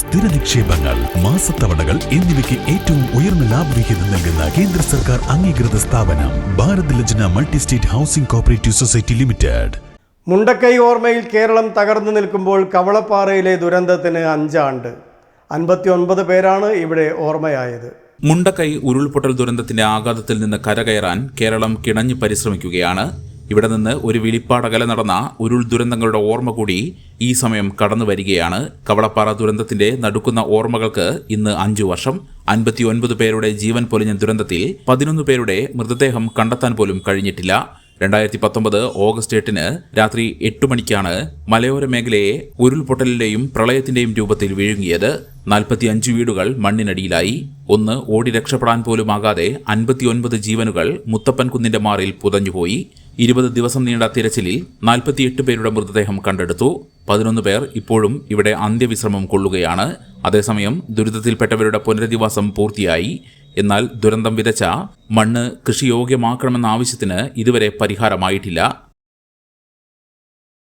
സ്ഥിര നിക്ഷേപങ്ങൾ മാസത്തവണകൾ എന്നിവയ്ക്ക് ഏറ്റവും ഉയർന്ന ലാഭവിഹിതം നൽകുന്ന കേന്ദ്ര സർക്കാർ അംഗീകൃത സ്ഥാപനം Bharat Lajna multi state housing cooperative society limited. Mundakkai ഓർമ്മയിൽ കേരളം തകർന്നു നിൽക്കുമ്പോൾ കവളപ്പാറയിലെ ദുരന്തത്തിന് അഞ്ചാണ്ട്. അൻപത്തി ഒൻപത് പേരാണ് ഇവിടെ ഓർമ്മയായത്. മുണ്ടക്കൈ ഉരുൾപൊട്ടൽ ദുരന്തത്തിന്റെ ആഘാതത്തിൽ നിന്ന് കരകയറാൻ കേരളം കിണഞ്ഞു പരിശ്രമിക്കുകയാണ്. ഇവിടെ നിന്ന് ഒരു വിളിപ്പാടകല നടന്ന ഉരുൾ ദുരന്തങ്ങളുടെ ഓർമ്മ കൂടി ഈ സമയം കടന്നു വരികയാണ്. കവളപ്പാറ ദുരന്തത്തിന്റെ നടുക്കുന്ന ഓർമ്മകൾക്ക് ഇന്ന് അഞ്ചു വർഷം. അൻപത്തിയൊൻപത് പേരുടെ ജീവൻ പൊലിഞ്ഞ ദുരന്തത്തിൽ പതിനൊന്ന് പേരുടെ മൃതദേഹം കണ്ടെത്താൻ പോലും കഴിഞ്ഞിട്ടില്ല. രണ്ടായിരത്തി പത്തൊമ്പത് ഓഗസ്റ്റ് എട്ടിന് രാത്രി എട്ട് മണിക്കാണ് മലയോര മേഖലയെ ഉരുൾപൊട്ടലിന്റെയും പ്രളയത്തിന്റെയും രൂപത്തിൽ വിഴുങ്ങിയത്. നാൽപ്പത്തിയഞ്ച് വീടുകൾ മണ്ണിനടിയിലായി. ഒന്ന് ഓടി രക്ഷപ്പെടാൻ പോലുമാകാതെ അൻപത്തിയൊൻപത് ജീവനുകൾ മുത്തപ്പൻ കുന്നിന്റെ മാറിൽ പുതഞ്ഞുപോയി. ഇരുപത് ദിവസം നീണ്ട തിരച്ചിലിൽ നാൽപ്പത്തിയെട്ട് പേരുടെ മൃതദേഹം കണ്ടെടുത്തു. പതിനൊന്ന് പേർ ഇപ്പോഴും ഇവിടെ അന്ത്യവിശ്രമം കൊള്ളുകയാണ്. അതേസമയം ദുരിതത്തിൽപ്പെട്ടവരുടെ പുനരധിവാസം പൂർത്തിയായി. എന്നാൽ ദുരന്തം വിതച്ച മണ്ണ് കൃഷിയോഗ്യമാക്കണമെന്ന ആവശ്യത്തിന് ഇതുവരെ പരിഹാരമായിട്ടില്ല.